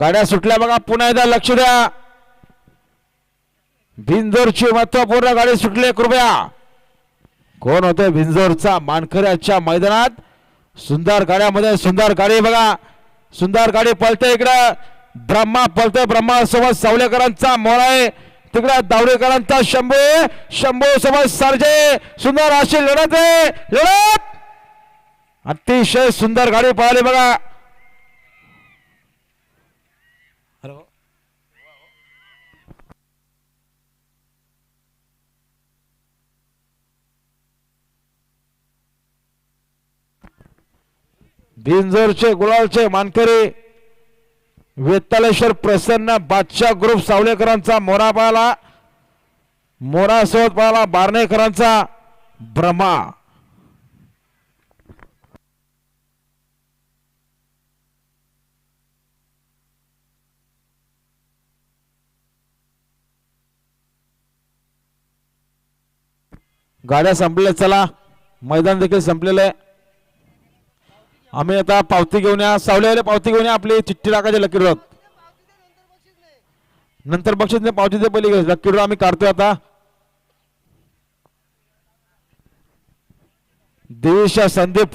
गाड्या सुटल्या बघा पुन्हा एकदा लक्ष द्या. भिंजोरची महत्त्वपूर्ण गाडी सुटली कृपया. कोण होते भिंजोरचा मानकऱ्याच्या मैदानात. सुंदर गाड्यामध्ये सुंदर गाडी बघा. सुंदर गाडी पळते इकडं. ब्रह्मा पळतोय ब्रह्मा सोबत सावलेकरांचा मोळ आहे. तिकडं दावडेकरांचा शंभू शंभू सोबत सरजे. सुंदर अशी लढत आहे. लढत! अतिशय सुंदर गाडी पळाली बघा. बिंजोरचे गुलालचे मानकरी वेतालेश्वर प्रसन्न बादशाह ग्रुप सावलेकरांचा मोरा पाहिला मोरा पाहिला बारणेकरांचा ब्रह्मा. गाड्या संपल्या चला. मैदान देखील संपलेलं आहे. आम्ही आता पावती घेऊन या सावल्याला पावती घेऊन या आपली चिठ्ठी टाकायची लकीर ड्रॉत नंतर बक्षीस नाही पावती पहिले पहिली लकी आम्ही काढतोय आता. देवीच्या संदीप